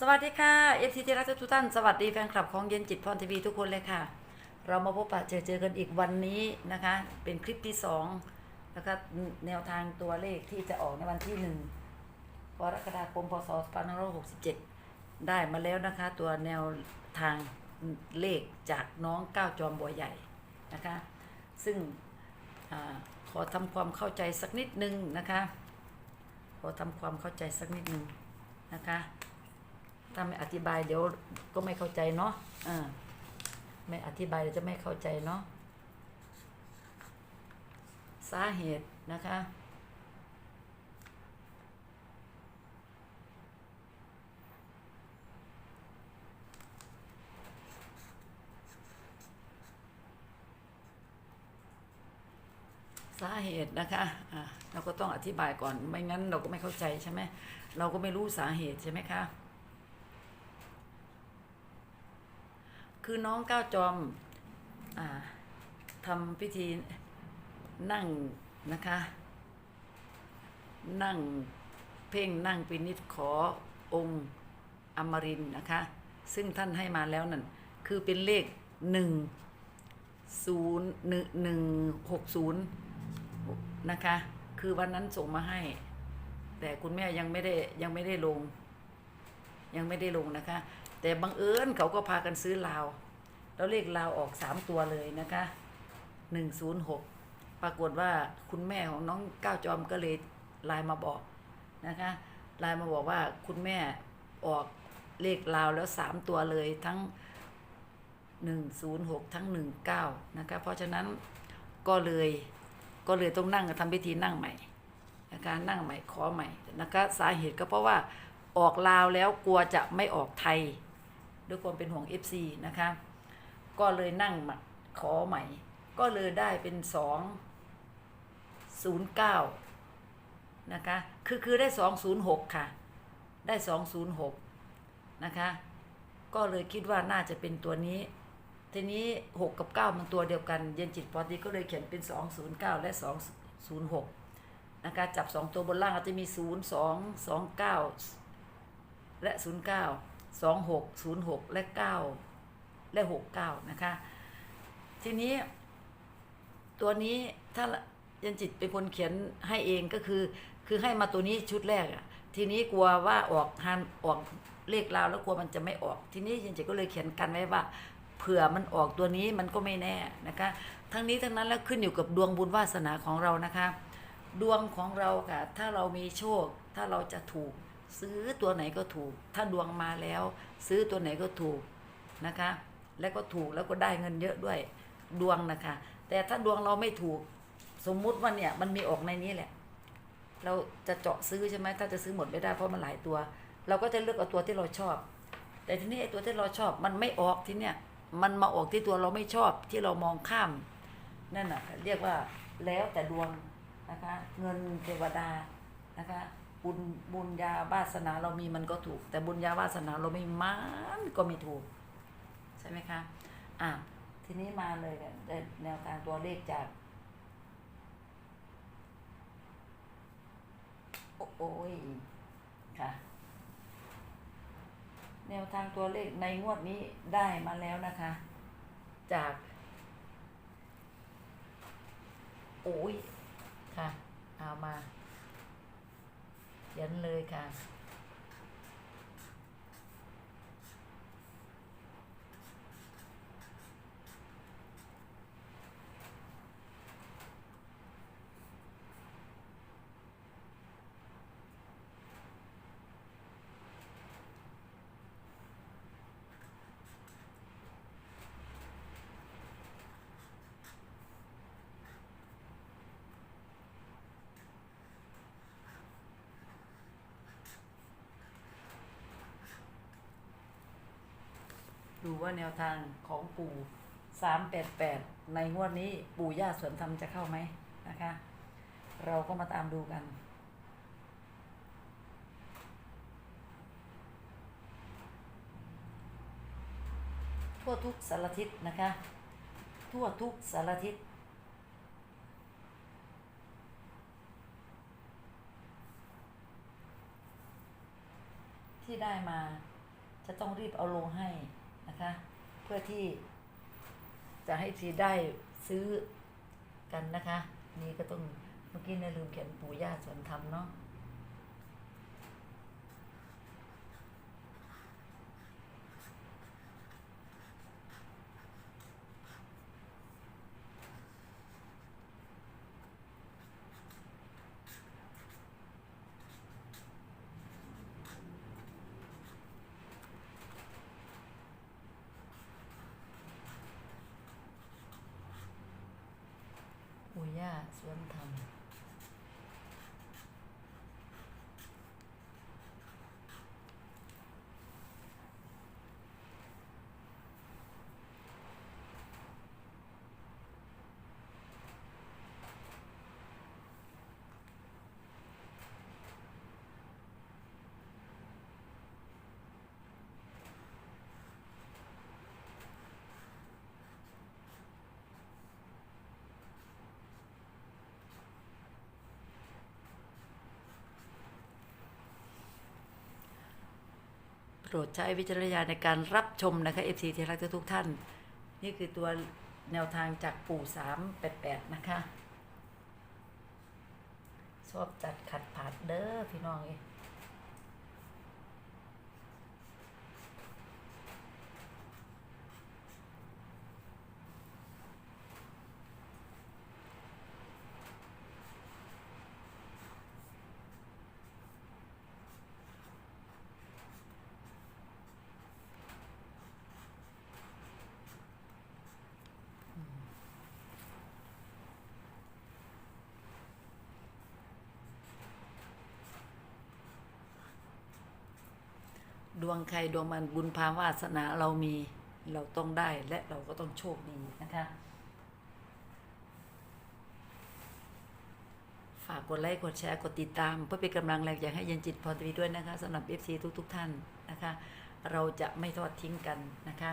สวัสดีค่ะเอฟซีที่รักทุกท่านสวัสดีแฟนคลับของเย็นจิตพรทีวีทุกคนเลยค่ะ เรามาพบปะเจอเจอกันอีกวันนี้นะคะ เป็นคลิปที่สองนะคะแนวทางตัวเลขที่จะออกในวันที่หนึ่งกรกฎาคมพศ2567 ได้มาแล้วนะคะ ตัวแนวทางเลขจากน้องก้าวจอมบัวใหญ่นะคะ ซึ่งอขอทำความเข้าใจสักนิดนึงนะคะ ขอทำความเข้าใจสักนิดนึงนะคะ ถ้าไม่อธิบายเดี๋ยวก็ไม่เข้าใจเนาะอ่าไม่อธิบายเดี๋ยวจะไม่เข้าใจเนาะสาเหตุนะคะ สาเหตุนะคะอะเราก็ต้องอธิบายก่อนไม่งั้นเราก็ไม่เข้าใจใช่ไหมเราก็ไม่รู้สาเหตุใช่ไหมคะ คือน้องก้าวจอมอทำพิธีนั่งนะคะ นั่งเพ่งนั่งปินิดขอองค์อมรินนะคะ ซึ่งท่านให้มาแล้วนั่น คือเป็นเลขหนึ่งศูนย์หนึ่งหนึ่งหกศูนย์นะคะ คือวันนั้นส่งมาให้ แต่คุณแม่ยังไม่ได้ยังไม่ได้ลง ยังไม่ได้ลงนะคะ แต่บังเอิญเขาก็พากันซื้อลาว แล้วเลขลาวออกสามตัวเลยนะคะหนึ่งศูนย์หกปรากฏว่าคุณแม่ของน้องก้าวจอมก็เลยไลน์มาบอกนะคะไลน์มาบอกว่าคุณแม่ออกเลขลาวแล้วสามตัวเลยทั้งหนึ่งศูนย์หกทั้งหนึ่งเก้านะคะเพราะฉะนั้นก็เลยก็เลยต้องนั่งทำพิธีนั่งใหม่นะคะนั่งใหม่ขอใหม่นะคะสาเหตุก็เพราะว่าออกลาวแล้วกลัวจะไม่ออกไทย ด้วยความเป็นห่วง FC นะคะ ก็เลยนั่งมาขอใหม่ ก็เลยได้เป็นสองศูนย์เก้านะคะ คือคือได้สองศูนย์หกค่ะ ได้สองศูนย์หกนะคะ ก็เลยคิดว่าน่าจะเป็นตัวนี้ ทีนี้หกกับเก้ามันตัวเดียวกัน เย็นจิตพอดีก็เลยเขียนเป็นสองศูนย์เก้าและสองศูนย์หกนะคะจับสองตัวบนล่างอาจจะมีศูนย์สองสองเก้าและศูนย์เก้า สองหกศูนย์หกและเก้าและหกเก้านะคะ ทีนี้ ตัวนี้ถ้ายันจิตเป็นคนเขียนให้เองก็คือ คือให้มาตัวนี้ชุดแรกอะทีนี้กลัวว่าออกฮันออกเลขลาวแล้วกลัวมันจะไม่ออก ทีนี้ยันจิตก็เลยเขียนกันไว้ว่าเผื่อมันออกตัวนี้มันก็ไม่แน่นะคะ ทั้งนี้ทั้งนั้นแล้วขึ้นอยู่กับดวงบุญวาสนาของเรานะคะ ดวงของเราค่ะ ถ้าเรามีโชค ถ้าเราจะถูก ซื้อตัวไหนก็ถูก ถ้าดวงมาแล้ว ซื้อตัวไหนก็ถูกนะคะ แล้วก็ถูกแล้วก็ได้เงินเยอะด้วยดวงนะคะ แต่ถ้าดวงเราไม่ถูกสมมุติว่าเนี่ยมันมีออกในนี้แหละ เราจะเจาะซื้อใช่ไหมถ้าจะซื้อหมดไม่ได้เพราะมันหลายตัว เราก็จะเลือกเอาตัวที่เราชอบ แต่ทีนี้ไอ้ตัวที่เราชอบมันไม่ออกที่เนี่ยมันมาออกที่ตัวเราไม่ชอบที่เรามองข้ามนั่นน่ะเรียกว่าแล้วแต่ดวงนะคะ เงินเทวดานะคะ บุญบุญญาวาสนาเรามีมันก็ถูก แต่บุญญาวาสนาเราไม่มันก็ไม่ถูก ใช่ไหมคะอะทีนี้มาเลยเนี่ยได้แนวทางตัวเลขจากโอโอ้ยค่ะ แนวทางตัวเลขในงวดนี้ได้มาแล้วนะคะ จาก โอ้ยค่ะ เอามา ขียนเลยค่ะ ดูว่าแนวทางของปู่สามแปดแปดในงวดนี้ปู่ย่าสวนธรรมจะเข้าไหมนะคะ เราก็มาตามดูกัน ทั่วทุกสารทิศนะคะ ทั่วทุกสารทิศที่ได้มาจะต้องรีบเอาลงให้ นะคะ เพื่อที่จะให้ทีได้ซื้อกันนะคะ นี่ก็ต้องเมื่อกี้เนี่ยลืมเขียนปู่ย่าสวนธรรมเนาะ ปู่ย่า รรมโปรดใช้วิจารณญาณในการรับชมนะคะ FC ที่รักทุกท่าน นี่คือตัวแนวทางจากปู่สามแปดแปดนะคะ ชอบจัดขัดผาดเด้อพี่น้องเอง ดวงใครดวงมันบุญพาวาสนาเรามีเราต้องได้และเราก็ต้องโชคดีนะคะ ฝากกดไลค์กดแชร์กดติดตาม เพื่อเป็นกำลังแรงอยากให้เย็นจิตพรทวีด้วยนะคะสำหรับ FC ทุกๆทท่านนะคะ เราจะไม่ทอดทิ้งกันนะคะ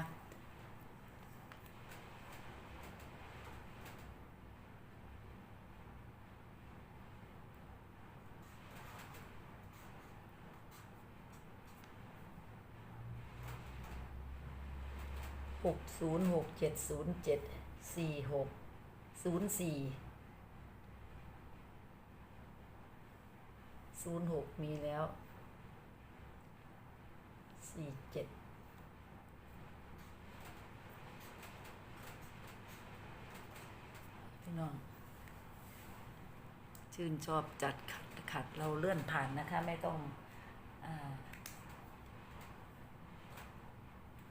หก ศูนย์หกเจ็ดศูนย์เจ็ดสี่หกศูนย์สี่ศูนย์หกมีแล้วสี่เจ็ดพี่น้อง ชื่นชอบจัดขัดเราเลื่อนผ่านนะคะ ไม่ต้องอา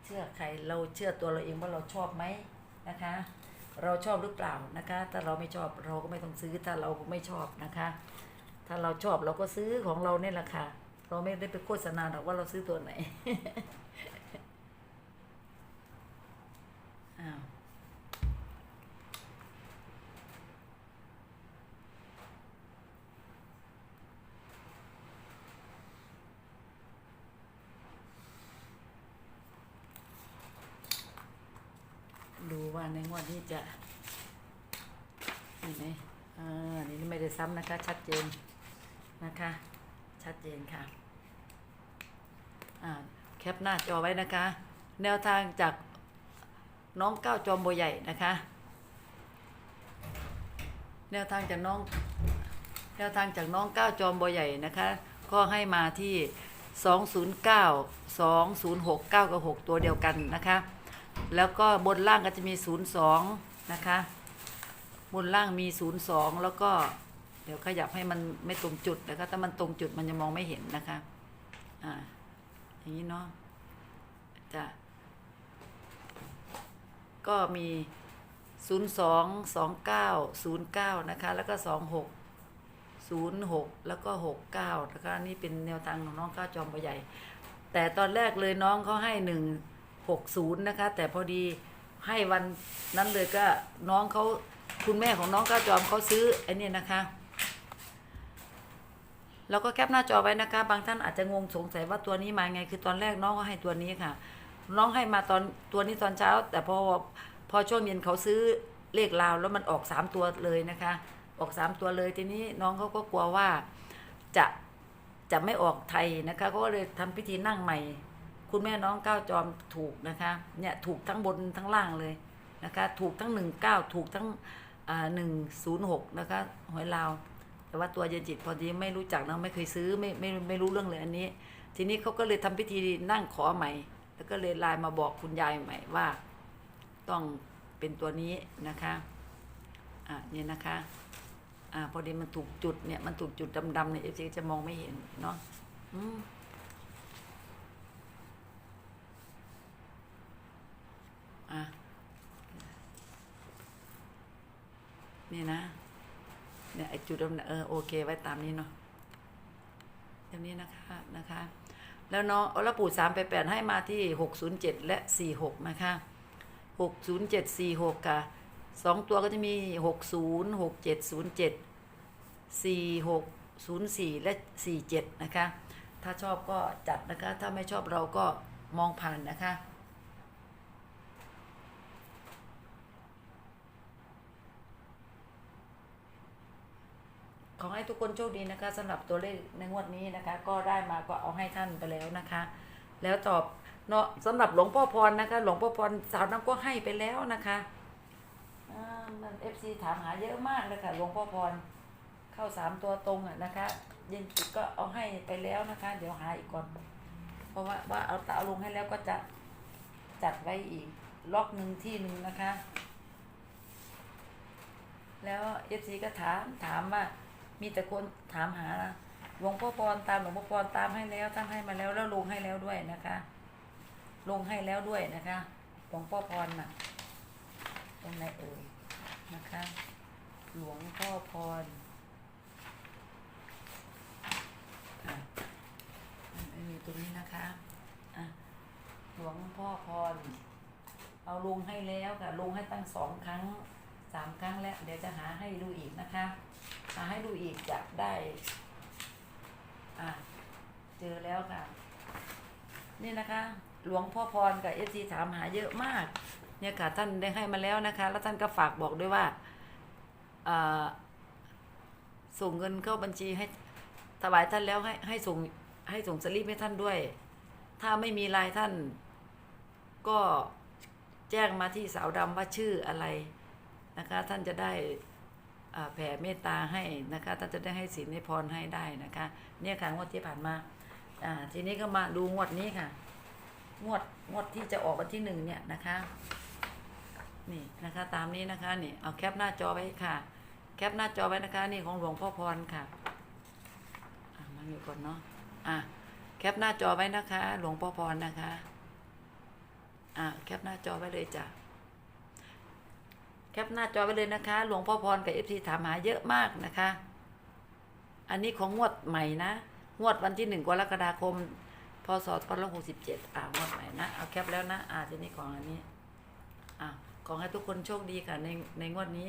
เชื่อใครเราเชื่อตัวเราเองว่าเราชอบไหมนะคะ เราชอบหรือเปล่านะคะ ถ้าเราไม่ชอบเราก็ไม่ต้องซื้อถ้าเราไม่ชอบนะคะ ถ้าเราชอบเราก็ซื้อของเราเนี่ยแหละค่ะ เราไม่ได้ไปโฆษณาหรอกว่าเราซื้อตัวไหน อ้าว ดู ว่าในงวดนี้จะนี่ไหมอ่านี่ไม่ได้ซ้ำนะคะ ชัดเจนนะคะ ชัดเจนค่ะอ่าแคปหน้าจอไว้นะคะ แนวทางจากน้องก้าวจอมโบใหญ่นะคะ แนวทางจากน้องแนวทางจากน้องก้าวจอมโบใหญ่นะคะ ก็ให้มาที่ 209 206 9 กับ 6 ตัวเดียวกันนะคะ แล้วก็บนล่างก็จะมี 02 นะคะ บนล่างมี 02 แล้วก็เดี๋ยวขยับให้มันไม่ตรงจุดนะคะถ้ามันตรงจุดมันจะมองไม่เห็นนะคะอ่าอย่างนี้เนาะจะก็มี 02 29 09 นะคะ แล้วก็ 26 06 แล้วก็ 69 นะคะ นี่เป็นแนวทางของน้องก้าวจอมปใหญ่ แต่ตอนแรกเลยน้องเขาให้ห นึ่งหกศูนะคะ แต่พอดีให้วันนั้นเลยก็น้องเขาคุณแม่ของน้องก้าวจอมเขาซื้อไอ้นี่นะคะ แล้วก็แคปหน้าจอไว้นะคะ บางท่านอาจจะงงสงสัยว่าตัวนี้มาไง คือตอนแรกน้องก็ให้ตัวนี้ค่ะ น้องให้มาตอนตัวนี้ตอนเช้า แต่พอพอช่วงเย็นเขาซื้อเลขลาวแล้วมันออกสามตัวเลยนะคะ ออกสามตัวเลยทีนี้น้องเขาก็กลัวว่าจะจะไม่ออกไทยนะคะเขาก็เลยทำพิธีนั่งใหม่ คุณแม่น้องก้าวจอมถูกนะคะ เนี่ยถูกทั้งบนทั้งล่างเลยนะคะ ถูกทั้งหนึ่งเก้าถูกทั้งหนึ่งศูนย์หกนะคะหวยลาว แต่ว่าตัวเย็นจิตพอดีไม่รู้จักนะไม่เคยซื้อไม่ไม่ไม่รู้เรื่องเลยอันนี้ ทีนี้เขาก็เลยทำพิธีนั่งขอใหม่ แล้วก็เลยไลน์มาบอกคุณยายใหม่ว่า ต้องเป็นตัวนี้นะคะอะเนี่ยนะคะอ่าพอดีมันถูกจุดเนี่ยมันถูกจุดดำๆเนี่ยเอฟซีจะมองไม่เห็นเนาะอืม อะนี่นะ เนี่ยไอจุดดำๆเออโอเคไว้ตามนี้เนาะแบบนี้นะคะนะคะ แล้วน้องอรปู่สามแปดแปดให้มาที่หกศูนย์เจ็ดและสี่หกนะคะหกศูนย์เจ็ดสี่หกค่ะสองตัวก็จะมีหกศูนย์หกเจ็ดศูนย์เจ็ดสี่หกศูนย์สี่และสี่เจ็ดนะคะ ถ้าชอบก็จัดนะคะ ถ้าไม่ชอบเราก็มองผ่านนะคะ ขอให้ทุกคนโชคดีนะคะสำหรับตัวเลขในงวดนี้นะคะ ก็ได้มาก็เอาให้ท่านไปแล้วนะคะ แล้วตอบเนาะสำหรับหลวงพ่อพรนะคะ หลวงพ่อพรสาวน้ำก็ให้ไปแล้วนะคะอ่ามันเอฟซีถามหาเยอะมากเลยค่ะหลวงพ่อพรเข้าสามตัวตรงอะนะคะเย็นจิตก็เอาให้ไปแล้วนะคะ เดี๋ยวหาอีกก่อน เพราะว่าว่าเอาตาเอาลงให้แล้วก็จะจัดไว้อีกล็อกหนึ่งที่หนึ่งนะคะ แล้วเอฟซีก็ถามถามว่า มีแต่คนถามหาหลวงพ่อพรตามหลวงพ่อพรตามให้แล้วท่านให้มาแล้วแล้วลงให้แล้วด้วยนะคะ ลงให้แล้วด้วยนะคะหลวงพ่อพรน่ะตรงไหนเอ่ยนะคะ หลวงพ่อพรอะไม่มีตรงนี้นะคะอะหลวงพ่อพร เอาลงให้แล้วค่ะลงให้ตั้งสองครั้งสามครั้งแล้ว เดี๋ยวจะหาให้ดูอีกนะคะ หาให้ดูอีกจะได้ อะ เจอแล้วค่ะ นี่นะคะ หลวงพ่อพรกับเอฟซีถามหาเยอะมาก เนี่ยค่ะท่านได้ให้มาแล้วนะคะ แล้วท่านก็ฝากบอกด้วยว่าส่งเงินเข้าบัญชีให้ถวายท่านแล้วให้ให้ส่งให้ส่งสลิปให้ท่านด้วย ถ้าไม่มีลายท่าน ก็แจ้งมาที่สาวดำว่าชื่ออะไรนะคะ ท่านจะได้ แผ่เมตตาให้นะคะท่านจะได้ให้ศีลให้พรให้ได้นะคะ เนี่ยค่ะงวดที่ผ่านมาอ่าทีนี้ก็มาดูงวดนี้ค่ะ งวดงวดที่จะออกวันที่หนึ่งเนี่ยนะคะ นี่นะคะตามนี้นะคะนี่เอาแคปหน้าจอไว้ค่ะ แคปหน้าจอไว้นะคะ นี่ของหลวงพ่อพรค่ะอ่ามาอยู่ก่อนเนาะอะแคปหน้าจอไว้นะคะ หลวงพ่อพรนะคะอะแคปหน้าจอไว้เลยจ้ะ แคปหน้าจอไปเลยนะคะ หลวงพ่อพรกับเอฟซีถามหาเยอะมากนะคะ อันนี้ของงวดใหม่นะ งวดวันที่หนึ่งกรกฎาคม พศสองหกสิบเจ็ดอ่างวดใหม่นะ เอาแคปแล้วนะ อ่าทีนี้ของอันนี้ อ่า ขอให้ทุกคนโชคดีค่ะในในงวดนี้